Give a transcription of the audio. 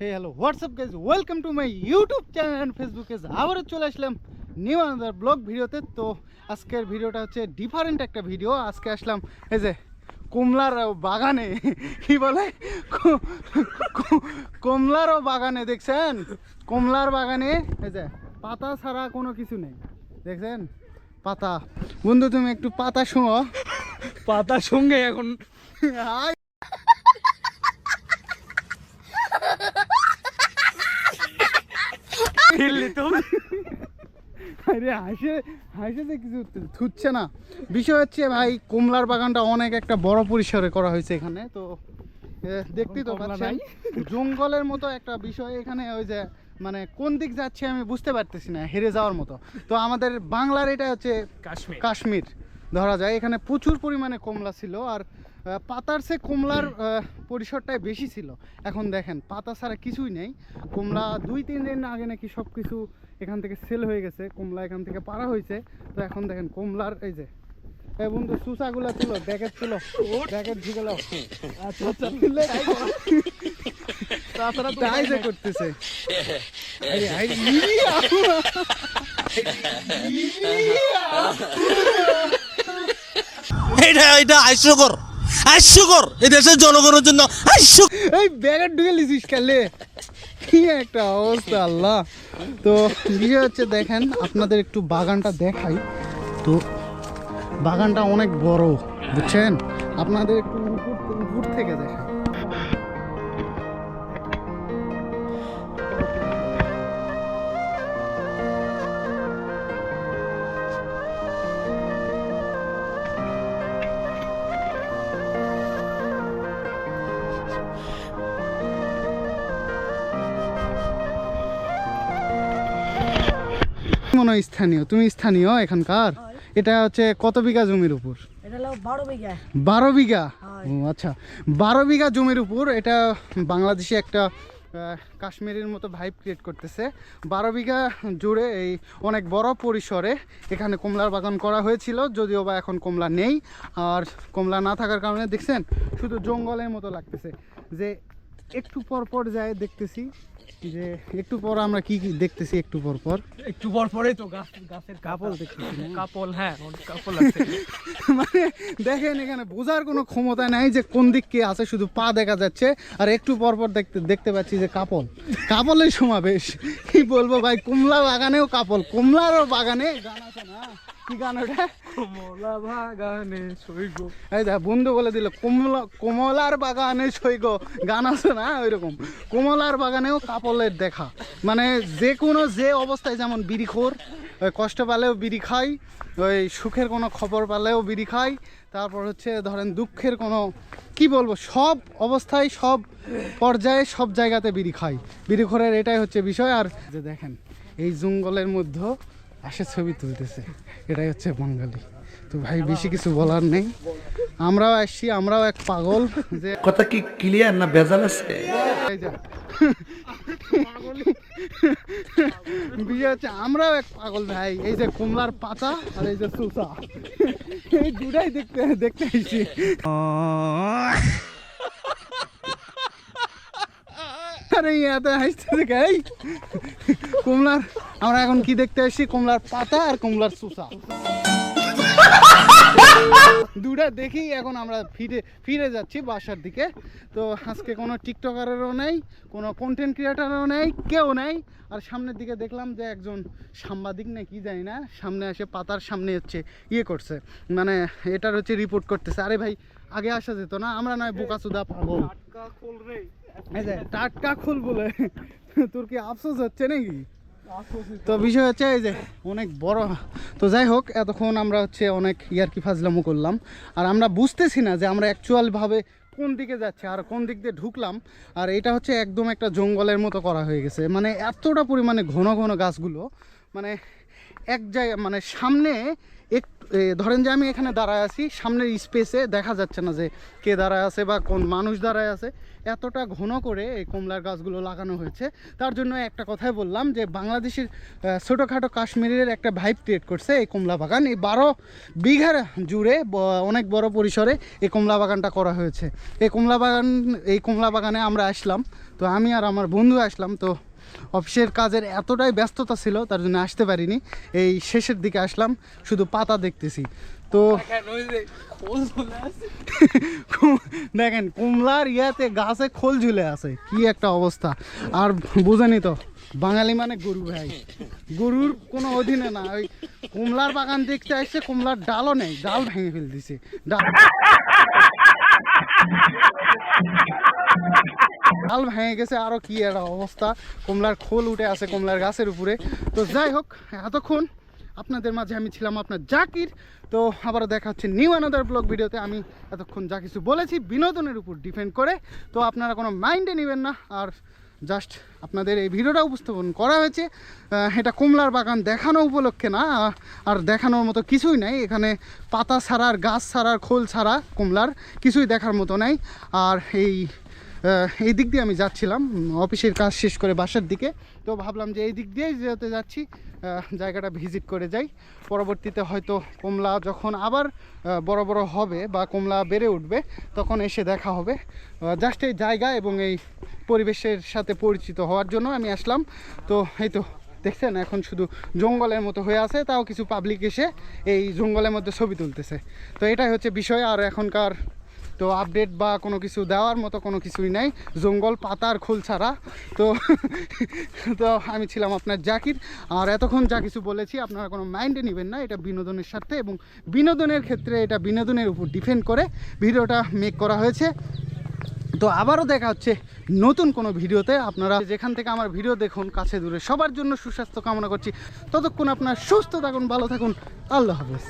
Hey hello WhatsApp guys welcome to my YouTube channel and Facebook আবারও চলে আসলাম new another blog ভিডিওতে। তো আজকের ভিডিওটা হচ্ছে ডিফারেন্ট একটা ভিডিও আজকে আসলাম এই যে কমলার বাগানে। কি বলে? কমলারও বাগানে দেখছেন? কমলার বাগানে এই যে পাতা ছাড়া কোনো কিছু নেই। দেখছেন? পাতা। বন্ধু তুমি একটু পাতা শুনো পাতা সঙ্গে এখন ফেললে তো আরে হাসে হাসে যে কিছু থুচ্ছে না। বিষয় হচ্ছে ভাই কমলার বাগানটা অনেক একটা বড় পরিসরে করা হয়েছে এখানে তো দেখতেই তো পাচ্ছেন। জঙ্গলের মতো একটা বিষয় এখানে ওই যে মানে কোন দিক যাচ্ছে আমি বুঝতে পারতেছি না হেরে যাওয়ার মতো। তো আমাদের বাংলার এটা হচ্ছে কাশ্মীর। কাশ্মীর ধরা যায়। এখানে প্রচুর পরিমাণে কমলা ছিল আর পাতার সে কমলার পরিসরটাই বেশি ছিল। এখন দেখেন পাতা ছাড়া কিছুই নেই। কমলা দুই তিন দিন আগে নাকি সব কিছু এখান থেকে সেল হয়ে গেছে কমলা এখান থেকে পারা হয়েছে। তো এখন দেখেন কমলার এই যে এই বন্ধু সুসাগুলো ছিল ব্যাকেট ছিল ব্যাকেট ঝুগেলো তাছাড়া তাই যে করতেছে! এটা এটা হাস্যকর হাস্যকর এই দেশের জনগণের জন্য। হাস্য এই ব্যাগের ঢুকে লিসিস খেলে কি একটা অবস্থা, আল্লাহ। তো বিষয় হচ্ছে, দেখেন, আপনাদের একটু বাগানটা দেখাই। তো বাগানটা অনেক বড়, বুঝছেন? আপনাদের একটু মনে হয় স্থানীয়? তুমি স্থানীয় এখানকার? এটা হচ্ছে কত বিঘা জমির উপর? বারো বিঘা। ও আচ্ছা। বারো বিঘা জমির উপর এটা বাংলাদেশে একটা কাশ্মীরের মতো ভাইব ক্রিয়েট করতেছে। বারো বিঘা জুড়ে এই অনেক বড় পরিসরে এখানে কমলার বাগান করা হয়েছিল যদিও বা এখন কমলা নেই। আর কমলা না থাকার কারণে দেখছেন শুধু জঙ্গলের মতো লাগতেছে। যে একটু পর পর যায় দেখতেছি যে একটু পর আমরা কি কি দেখতেছি একটু পর পর? একটু পর পরেই তো গাছ গাছের কাপল দেখতেছি। কাপল হ্যাঁ কাপল আছে মানে দেখেন এখানে বোঝার কোনো ক্ষমতা নাই যে কোন দিক কে আছে শুধু পা দেখা যাচ্ছে। আর একটু পর পর দেখতে দেখতে পাচ্ছি যে কাপল। কাপলের সমাবেশ। কি বলব ভাই কমলা বাগানেও কাপল। কমলারও বাগানে গান আছে না? কি গান ওটা? কমলা বাগানে সইগ এই দেখ বন্ধু বলে দিল কমলা কমলার বাগানে সৈগ গান আছে না ওইরকম? কমলার বাগানেও কাপলের দেখা। মানে যে কোনো যে অবস্থায় যেমন বিড়ি খোর ওই কষ্ট পালেও বিড়ি খাই ওই সুখের কোনো খবর পালেও বিড়ি খাই তারপর হচ্ছে ধরেন দুঃখের কোনো কি বলব সব অবস্থায় সব পর্যায়ে সব জায়গাতে বিড়ি খাই। বিড়ি খোরের এটাই হচ্ছে বিষয়। আর যে দেখেন এই জঙ্গলের মধ্যে আসে ছবি তুলতেছে। এটাই হচ্ছে বাঙালি। তো ভাই বেশি কিছু বলার নেই। আমরাও আসছি আমরাও এক পাগল যে কথা কি ক্লিয়ার না বেজাল আছে? বিয়ে হচ্ছে আমরাও এক পাগল ভাই। এই যে কুমলার পাতা আর এই যে সুসা এই দুটাই দেখতে দেখতে আসছি। আরে এত কে? এই কমলার আমরা এখন কি দেখতে আসছি কমলার পাতা আর কমলার সুসা দুটা দেখেই এখন আমরা ফিরে ফিরে যাচ্ছি বাসার দিকে। তো আজকে কোনো টিকটকারেরও নেই কোনো কন্টেন্ট ক্রিয়েটারও নেই কেউ নেই। আর সামনের দিকে দেখলাম যে একজন সাংবাদিক না কি জানি না সামনে এসে পাতার সামনে হচ্ছে ইয়ে করছে। মানে এটার হচ্ছে রিপোর্ট করতেছে। আরে ভাই আগে আসা যেত না আমরা নয় বোকাচুদা পাগল। এই যে টাটকা খুল বলে। তোর কি আফসোস হচ্ছে নাকি? তো বিষয় হচ্ছে এই যে, অনেক বড়, তো যাই হোক, এতক্ষণ আমরা হচ্ছে অনেক ইয়ারকি ফাজলামো করলাম। আর আমরা বুঝতেছি না যে আমরা অ্যাকচুয়ালভাবে কোন দিকে যাচ্ছে আর কোন দিক দিয়ে ঢুকলাম। আর এটা হচ্ছে একদম একটা জঙ্গলের মতো করা হয়ে গেছে। মানে এতটা পরিমাণে ঘন ঘন গাছগুলো মানে এক জায়গায় মানে সামনে ধরেন যে আমি এখানে দাঁড়ায় আছি, সামনের স্পেসে দেখা যাচ্ছে না যে কে দাঁড়ায় আছে বা কোন মানুষ দাঁড়ায় আছে। এতটা ঘন করে এই কমলার গাছগুলো লাগানো হয়েছে। তার জন্য একটা কথাই বললাম যে বাংলাদেশের ছোটোখাটো কাশ্মীরের একটা ভাইব ক্রিয়েট করছে এই কমলা বাগান। এই বারো বিঘার জুড়ে অনেক বড় পরিসরে এই কমলা বাগানটা করা হয়েছে। এই কমলা বাগান, এই কমলা বাগানে আমরা আসলাম। তো আমি আর আমার বন্ধু আসলাম, তো অফিসের কাজের এতটাই ব্যস্ততা ছিল, তার জন্য আসতে পারিনি। এই শেষের দিকে আসলাম, শুধু পাতা দেখতেছি। তো দেখেন, কুমলার ইয়াতে গাছে খোল ঝুলে আছে, কি একটা অবস্থা। আর বুঝেনি তো, বাঙালি মানে গরু ভাই। গরুর কোনো অধীনে না, ওই কুমলার বাগান দেখতে আসছে কুমলার ডালও নেই, ডাল ভেঙে ফেল দিছে ডাল। ডাল ভেঙে গেছে আরও কি একটা অবস্থা? কমলার খোল উঠে আছে কমলার গাছের উপরে। তো যাই হোক, এতক্ষণ আপনাদের মাঝে আমি ছিলাম আপনার জাকির। তো আবারও দেখা হচ্ছে নিউ আনাদার ব্লগ ভিডিওতে। আমি এতক্ষণ যা কিছু বলেছি বিনোদনের উপর ডিপেন্ড করে। তো আপনারা কোনো মাইন্ডে নেবেন না। আর জাস্ট আপনাদের এই ভিডিওটা উপস্থাপন করা হয়েছে। এটা কুমলার বাগান দেখানো উপলক্ষে না, আর দেখানোর মতো কিছুই নাই। এখানে পাতা ছাড়া আর গাছ ছাড়ার খোল ছাড়া কমলার কিছুই দেখার মতো নাই। আর এই এই দিক দিয়ে আমি যাচ্ছিলাম অফিসের কাজ শেষ করে বাসার দিকে। তো ভাবলাম যে এই দিক দিয়েই যেতে যাচ্ছি জায়গাটা ভিজিট করে যাই। পরবর্তীতে হয়তো কমলা যখন আবার বড় বড় হবে বা কমলা বেড়ে উঠবে, তখন এসে দেখা হবে। জাস্ট এই জায়গা এবং এই পরিবেশের সাথে পরিচিত হওয়ার জন্য আমি আসলাম। তো এই তো দেখছেন, এখন শুধু জঙ্গলের মতো হয়ে আছে, তাও কিছু পাবলিক এসে এই জঙ্গলের মধ্যে ছবি তুলতেছে। তো এটাই হচ্ছে বিষয়, আর এখনকার তো আপডেট বা কোনো কিছু দেওয়ার মতো কোনো কিছুই নাই। জঙ্গল, পাতার খোল ছাড়া। তো তো আমি ছিলাম আপনার জাকির। আর এতক্ষণ যা কিছু বলেছি, আপনারা কোনো মাইন্ডে নেবেন না। এটা বিনোদনের স্বার্থে এবং বিনোদনের ক্ষেত্রে এটা বিনোদনের উপর ডিপেন্ড করে ভিডিওটা মেক করা হয়েছে। তো আবারও দেখা হচ্ছে নতুন কোনো ভিডিওতে। আপনারা যেখান থেকে আমার ভিডিও দেখুন, কাছে দূরে সবার জন্য সুস্বাস্থ্য কামনা করছি। ততক্ষণ আপনার সুস্থ থাকুন, ভালো থাকুন। আল্লাহ হাফেজ।